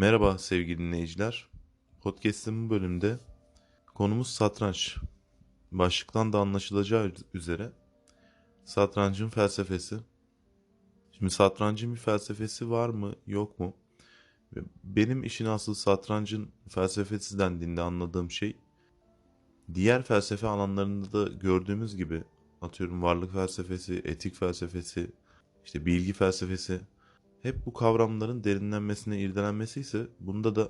Merhaba sevgili dinleyiciler. Podcast'ın bu bölümde konumuz satranç. Başlıktan da anlaşılacağı üzere satrancın felsefesi. Şimdi satrancın bir felsefesi var mı yok mu? Benim işin asıl satrancın felsefesi dendiğinde anladığım şey diğer felsefe alanlarında da gördüğümüz gibi atıyorum varlık felsefesi, etik felsefesi, işte bilgi felsefesi hep bu kavramların derinlenmesine, irdelenmesi ise bunda da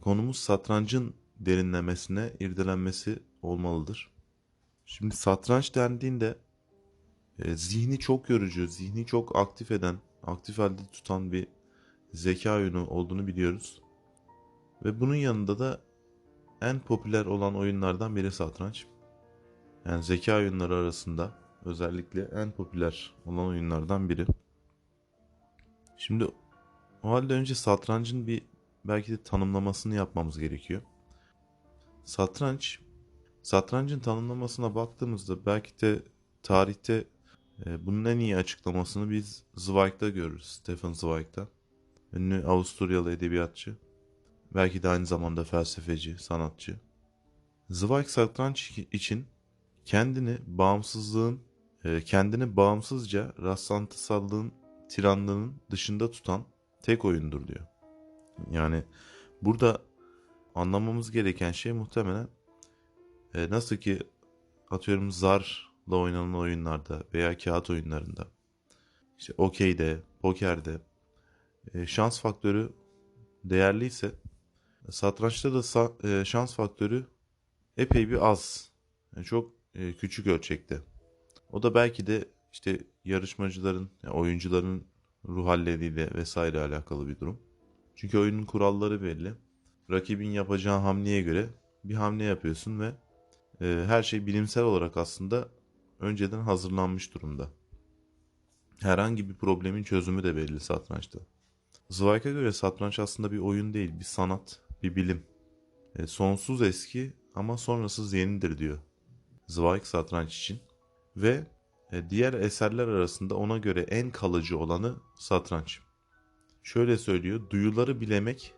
konumuz satrancın derinlemesine, irdelenmesi olmalıdır. Şimdi satranç dendiğinde e, zihni çok yorucu, zihni çok aktif eden, aktif halde tutan bir zeka oyunu olduğunu biliyoruz. Ve bunun yanında da en popüler olan oyunlardan biri satranç. Yani zeka oyunları arasında özellikle en popüler olan oyunlardan biri. Şimdi o halde önce satrancın bir belki de tanımlamasını yapmamız gerekiyor. Satranç, satrancın tanımlamasına baktığımızda belki de tarihte e, bunun en iyi açıklamasını biz Zweig'da görürüz. Stefan Zweig'da. Ünlü Avusturyalı edebiyatçı. Belki de aynı zamanda felsefeci, sanatçı. Zweig satranç için kendini bağımsızlığın, e, kendini bağımsızca rastlantısallığın tiranlığının dışında tutan tek oyundur diyor. Yani burada anlamamız gereken şey muhtemelen e, nasıl ki atıyorum zarla oynanan oyunlarda veya kağıt oyunlarında işte okeyde, pokerde e, şans faktörü değerliyse satrançta da sa- e, şans faktörü epey bir az. Yani çok e, küçük ölçekte. O da belki de işte yarışmacıların, yani oyuncuların ruh halleriyle vesaire alakalı bir durum. Çünkü oyunun kuralları belli. Rakibin yapacağı hamleye göre bir hamle yapıyorsun ve e, her şey bilimsel olarak aslında önceden hazırlanmış durumda. Herhangi bir problemin çözümü de belli satrançta. Zweig'a göre satranç aslında bir oyun değil, bir sanat, bir bilim. E, sonsuz eski ama sonrasız yenidir diyor Zweig satranç için. Ve diğer eserler arasında ona göre en kalıcı olanı satranç. Şöyle söylüyor, duyuları bilemek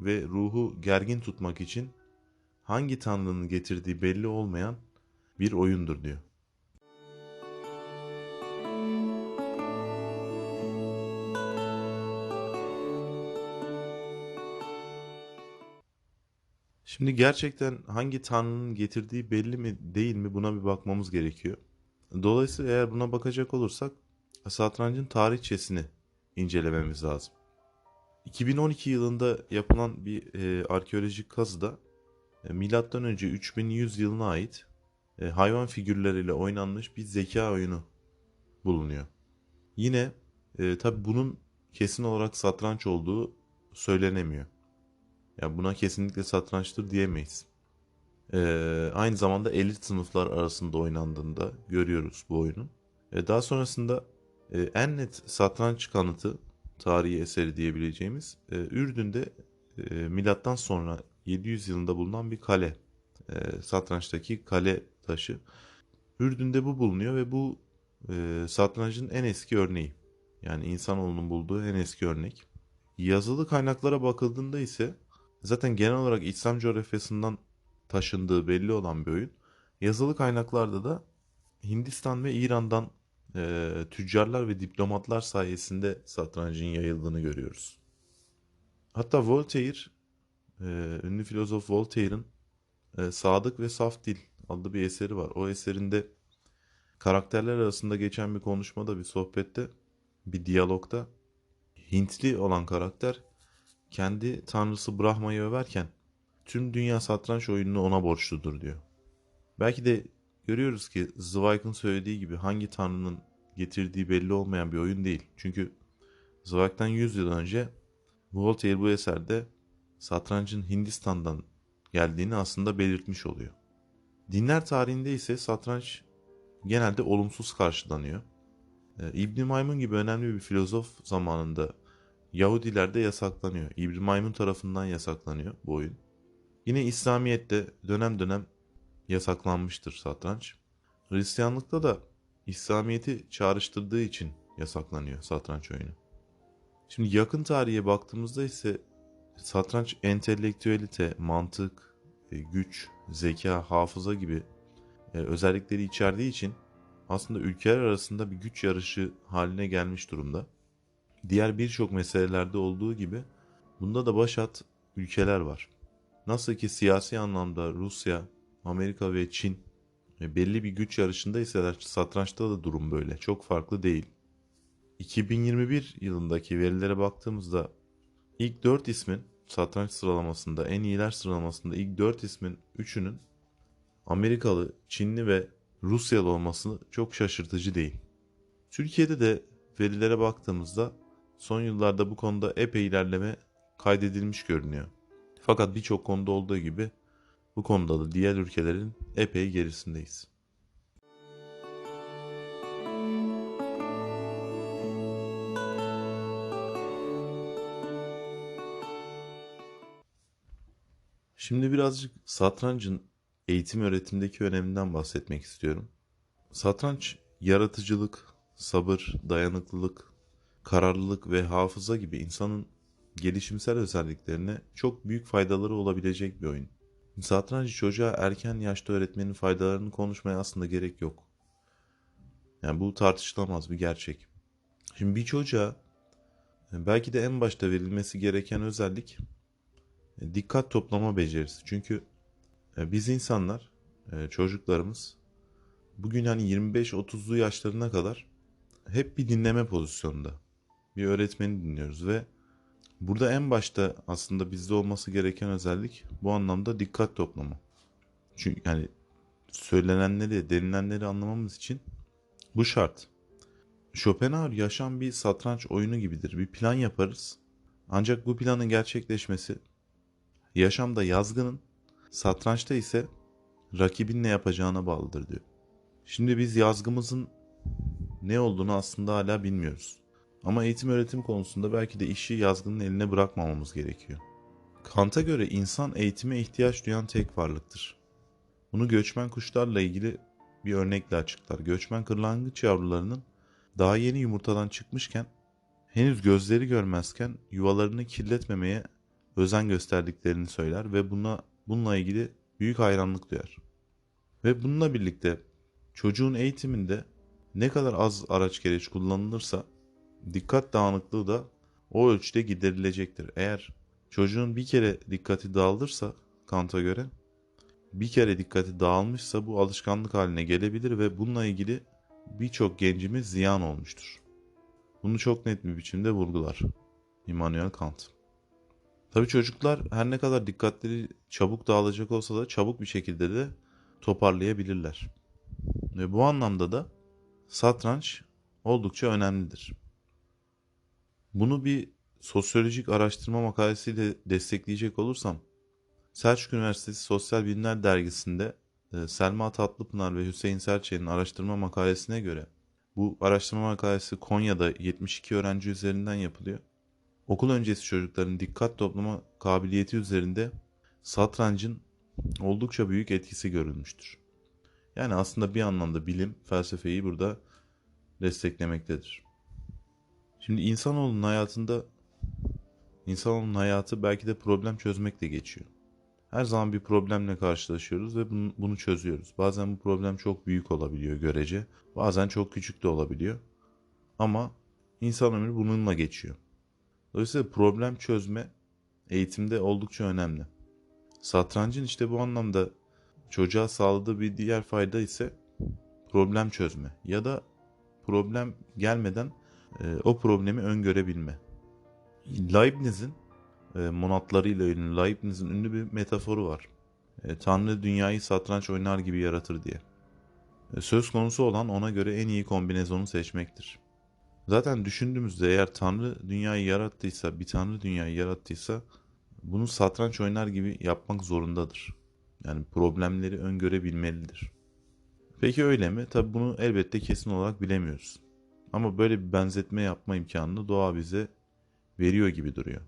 ve ruhu gergin tutmak için hangi tanrının getirdiği belli olmayan bir oyundur diyor. Şimdi gerçekten hangi tanrının getirdiği belli mi değil mi buna bir bakmamız gerekiyor. Dolayısıyla eğer buna bakacak olursak satrancın tarihçesini incelememiz lazım. 2012 yılında yapılan bir e, arkeolojik kazıda e, milattan önce 3100 yılına ait e, hayvan figürleriyle oynanmış bir zeka oyunu bulunuyor. Yine e, tabi bunun kesin olarak satranç olduğu söylenemiyor. Yani buna kesinlikle satrançtır diyemeyiz. Ee, aynı zamanda elit sınıflar arasında oynandığında görüyoruz bu oyunun. Ee, daha sonrasında e, en net satranç kanıtı tarihi eseri diyebileceğimiz e, Ürdün'de e, milattan sonra 700 yılında bulunan bir kale. E, satrançtaki kale taşı. Ürdün'de bu bulunuyor ve bu e, satrancın en eski örneği. Yani insanoğlunun bulduğu en eski örnek. Yazılı kaynaklara bakıldığında ise zaten genel olarak İslam coğrafyasından taşındığı belli olan bir oyun. Yazılı kaynaklarda da Hindistan ve İran'dan e, tüccarlar ve diplomatlar sayesinde satrancın yayıldığını görüyoruz. Hatta Voltaire, e, ünlü filozof Voltaire'ın e, Sadık ve Saf Dil adlı bir eseri var. O eserinde karakterler arasında geçen bir konuşmada, bir sohbette, bir diyalogda Hintli olan karakter kendi tanrısı Brahma'yı överken tüm dünya satranç oyununu ona borçludur diyor. Belki de görüyoruz ki Zweig'ın söylediği gibi hangi tanrının getirdiği belli olmayan bir oyun değil. Çünkü Zweig'den 100 yıl önce Voltaire bu eserde satrancın Hindistan'dan geldiğini aslında belirtmiş oluyor. Dinler tarihinde ise satranç genelde olumsuz karşılanıyor. Ee, İbn Maymun gibi önemli bir filozof zamanında Yahudilerde yasaklanıyor. İbn Maymun tarafından yasaklanıyor bu oyun. Yine İslamiyet'te dönem dönem yasaklanmıştır satranç. Hristiyanlıkta da İslamiyet'i çağrıştırdığı için yasaklanıyor satranç oyunu. Şimdi yakın tarihe baktığımızda ise satranç entelektüelite, mantık, e, güç, zeka, hafıza gibi e, özellikleri içerdiği için aslında ülkeler arasında bir güç yarışı haline gelmiş durumda. Diğer birçok meselelerde olduğu gibi bunda da başat ülkeler var. Nasıl ki siyasi anlamda Rusya, Amerika ve Çin e, belli bir güç yarışında ise satrançta da durum böyle. Çok farklı değil. 2021 yılındaki verilere baktığımızda ilk 4 ismin satranç sıralamasında en iyiler sıralamasında ilk 4 ismin 3'ünün Amerikalı, Çinli ve Rusyalı olması çok şaşırtıcı değil. Türkiye'de de verilere baktığımızda son yıllarda bu konuda epey ilerleme kaydedilmiş görünüyor. Fakat birçok konuda olduğu gibi bu konuda da diğer ülkelerin epey gerisindeyiz. Şimdi birazcık satrancın eğitim öğretimdeki öneminden bahsetmek istiyorum. Satranç yaratıcılık, sabır, dayanıklılık, kararlılık ve hafıza gibi insanın gelişimsel özelliklerine çok büyük faydaları olabilecek bir oyun. Satrancı çocuğa erken yaşta öğretmenin faydalarını konuşmaya aslında gerek yok. Yani bu tartışılamaz bir gerçek. Şimdi bir çocuğa belki de en başta verilmesi gereken özellik e, dikkat toplama becerisi. Çünkü e, biz insanlar, e, çocuklarımız bugün hani 25-30'lu yaşlarına kadar hep bir dinleme pozisyonunda. Bir öğretmeni dinliyoruz ve burada en başta aslında bizde olması gereken özellik bu anlamda dikkat toplama. Çünkü yani söylenenleri, denilenleri anlamamız için bu şart. Schopenhauer yaşam bir satranç oyunu gibidir. Bir plan yaparız. Ancak bu planın gerçekleşmesi yaşamda yazgının Satrançta ise rakibin ne yapacağına bağlıdır diyor. Şimdi biz yazgımızın ne olduğunu aslında hala bilmiyoruz. Ama eğitim öğretim konusunda belki de işi yazgının eline bırakmamamız gerekiyor. Kant'a göre insan eğitime ihtiyaç duyan tek varlıktır. Bunu göçmen kuşlarla ilgili bir örnekle açıklar. Göçmen kırlangıç yavrularının daha yeni yumurtadan çıkmışken henüz gözleri görmezken yuvalarını kirletmemeye özen gösterdiklerini söyler ve buna bununla ilgili büyük hayranlık duyar. Ve bununla birlikte çocuğun eğitiminde ne kadar az araç gereç kullanılırsa dikkat dağınıklığı da o ölçüde giderilecektir. Eğer çocuğun bir kere dikkati dağılırsa Kant'a göre bir kere dikkati dağılmışsa bu alışkanlık haline gelebilir ve bununla ilgili birçok gencimiz ziyan olmuştur. Bunu çok net bir biçimde vurgular Immanuel Kant. Tabii çocuklar her ne kadar dikkatleri çabuk dağılacak olsa da çabuk bir şekilde de toparlayabilirler. Ve bu anlamda da satranç oldukça önemlidir. Bunu bir sosyolojik araştırma makalesiyle destekleyecek olursam, Selçuk Üniversitesi Sosyal Bilimler Dergisi'nde e, Selma Tatlıpınar ve Hüseyin Serçe'nin araştırma makalesine göre bu araştırma makalesi Konya'da 72 öğrenci üzerinden yapılıyor okul öncesi çocukların dikkat toplama kabiliyeti üzerinde satrancın oldukça büyük etkisi görülmüştür. Yani aslında bir anlamda bilim felsefeyi burada desteklemektedir. Şimdi insanoğlunun hayatında insanoğlunun hayatı belki de problem çözmekle geçiyor. Her zaman bir problemle karşılaşıyoruz ve bunu, bunu çözüyoruz. Bazen bu problem çok büyük olabiliyor görece. Bazen çok küçük de olabiliyor. Ama insan ömrü bununla geçiyor. Dolayısıyla problem çözme eğitimde oldukça önemli. Satrancın işte bu anlamda çocuğa sağladığı bir diğer fayda ise problem çözme ya da problem gelmeden o problemi öngörebilme. Leibniz'in e, monatlarıyla ünlü Leibniz'in ünlü bir metaforu var. E, Tanrı dünyayı satranç oynar gibi yaratır diye. E, söz konusu olan ona göre en iyi kombinezonu seçmektir. Zaten düşündüğümüzde eğer Tanrı dünyayı yarattıysa, bir Tanrı dünyayı yarattıysa bunu satranç oynar gibi yapmak zorundadır. Yani problemleri öngörebilmelidir. Peki öyle mi? Tabi bunu elbette kesin olarak bilemiyoruz. Ama böyle bir benzetme yapma imkanını doğa bize veriyor gibi duruyor.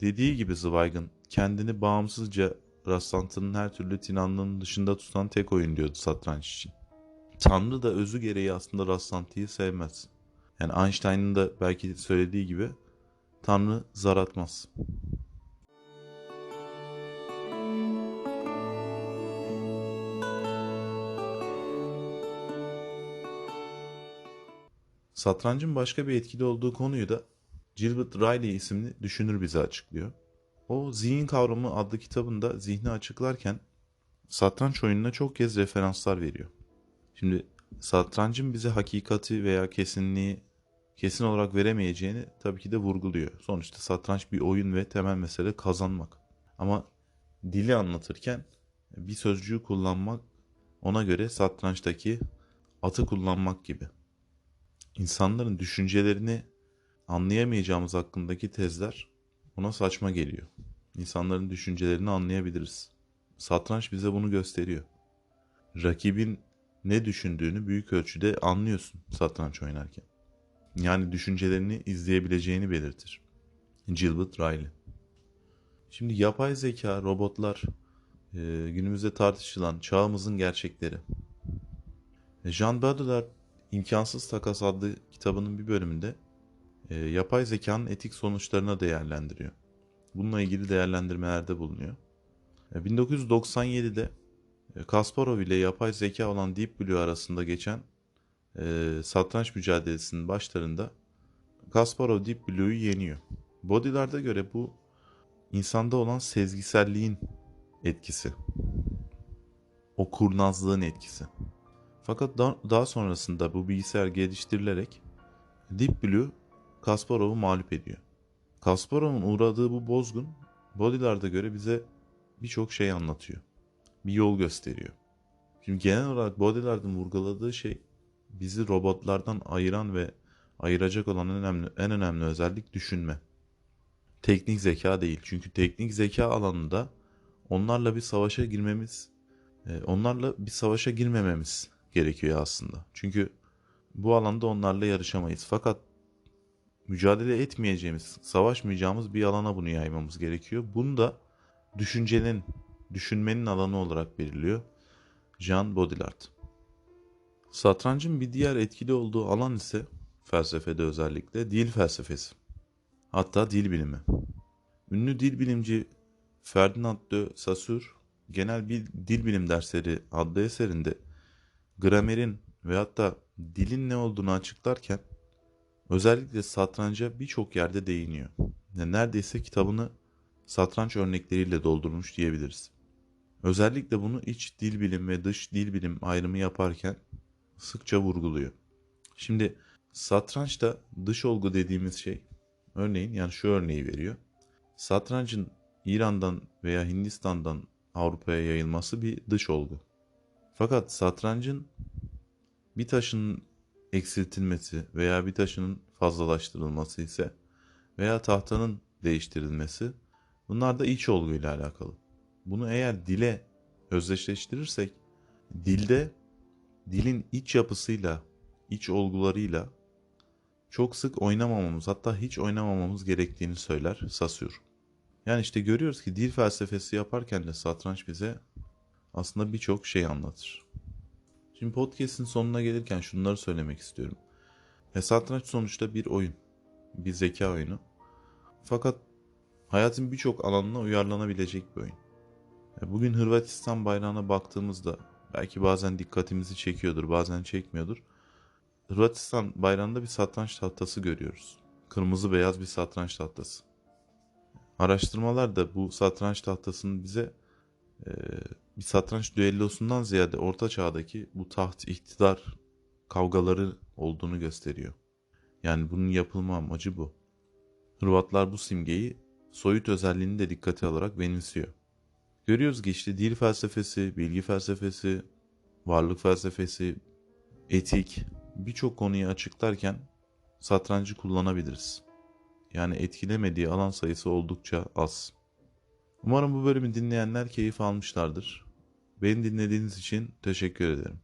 Dediği gibi Zweig'ın kendini bağımsızca rastlantının her türlü tinanlığının dışında tutan tek oyun diyordu satranç için. Tanrı da özü gereği aslında rastlantıyı sevmez. Yani Einstein'ın da belki söylediği gibi Tanrı zar atmaz. Satrancın başka bir etkili olduğu konuyu da Gilbert Riley isimli düşünür bize açıklıyor. O Zihin Kavramı adlı kitabında zihni açıklarken satranç oyununa çok kez referanslar veriyor. Şimdi satrancın bize hakikati veya kesinliği kesin olarak veremeyeceğini tabii ki de vurguluyor. Sonuçta satranç bir oyun ve temel mesele kazanmak. Ama dili anlatırken bir sözcüğü kullanmak ona göre satrançtaki atı kullanmak gibi. İnsanların düşüncelerini anlayamayacağımız hakkındaki tezler ona saçma geliyor. İnsanların düşüncelerini anlayabiliriz. Satranç bize bunu gösteriyor. Rakibin ne düşündüğünü büyük ölçüde anlıyorsun satranç oynarken. Yani düşüncelerini izleyebileceğini belirtir. Gilbert Riley. Şimdi yapay zeka, robotlar e, günümüzde tartışılan çağımızın gerçekleri. E, Jean Baudrillard İmkansız Takas adlı kitabının bir bölümünde e, yapay zekanın etik sonuçlarına değerlendiriyor. Bununla ilgili değerlendirmelerde bulunuyor. 1997'de Kasparov ile yapay zeka olan Deep Blue arasında geçen e, satranç mücadelesinin başlarında Kasparov Deep Blue'yu yeniyor. Body'larda göre bu insanda olan sezgiselliğin etkisi. O kurnazlığın etkisi. Fakat daha sonrasında bu bilgisayar geliştirilerek Deep Blue Kasparov'u mağlup ediyor. Kasparov'un uğradığı bu bozgun Body'larda göre bize birçok şey anlatıyor. Bir yol gösteriyor. Şimdi genel olarak Body'lardın vurguladığı şey bizi robotlardan ayıran ve ayıracak olan önemli, en önemli özellik düşünme. Teknik zeka değil. Çünkü teknik zeka alanında onlarla bir savaşa girmemiz, e, onlarla bir savaşa girmememiz gerekiyor aslında. Çünkü bu alanda onlarla yarışamayız. Fakat mücadele etmeyeceğimiz, savaşmayacağımız bir alana bunu yaymamız gerekiyor. Bunu da düşüncenin, düşünmenin alanı olarak belirliyor Jean Baudrillard. Satrancın bir diğer etkili olduğu alan ise felsefede özellikle dil felsefesi. Hatta dil bilimi. Ünlü dil bilimci Ferdinand de Saussure genel bir dil bilim dersleri adlı eserinde gramerin ve hatta dilin ne olduğunu açıklarken özellikle satranca birçok yerde değiniyor. Yani neredeyse kitabını satranç örnekleriyle doldurmuş diyebiliriz. Özellikle bunu iç dil bilim ve dış dil bilim ayrımı yaparken sıkça vurguluyor. Şimdi satrançta dış olgu dediğimiz şey örneğin yani şu örneği veriyor. Satrancın İran'dan veya Hindistan'dan Avrupa'ya yayılması bir dış olgu. Fakat satrancın bir taşın eksiltilmesi veya bir taşının fazlalaştırılması ise veya tahtanın değiştirilmesi bunlar da iç olguyla alakalı. Bunu eğer dile özdeşleştirirsek dilde dilin iç yapısıyla, iç olgularıyla çok sık oynamamamız hatta hiç oynamamamız gerektiğini söyler Saussure. Yani işte görüyoruz ki dil felsefesi yaparken de satranç bize aslında birçok şey anlatır. Şimdi podcast'in sonuna gelirken şunları söylemek istiyorum. E, satranç sonuçta bir oyun. Bir zeka oyunu. Fakat hayatın birçok alanına uyarlanabilecek bir oyun. E, bugün Hırvatistan bayrağına baktığımızda belki bazen dikkatimizi çekiyordur, bazen çekmiyordur. Hırvatistan bayrağında bir satranç tahtası görüyoruz. Kırmızı beyaz bir satranç tahtası. Araştırmalar da bu satranç tahtasının bize e, bir satranç düellosundan ziyade orta çağdaki bu taht iktidar kavgaları olduğunu gösteriyor. Yani bunun yapılma amacı bu. Hırvatlar bu simgeyi soyut özelliğini de dikkate alarak benimsiyor. Görüyoruz ki işte dil felsefesi, bilgi felsefesi, varlık felsefesi, etik birçok konuyu açıklarken satrancı kullanabiliriz. Yani etkilemediği alan sayısı oldukça az. Umarım bu bölümü dinleyenler keyif almışlardır. Beni dinlediğiniz için teşekkür ederim.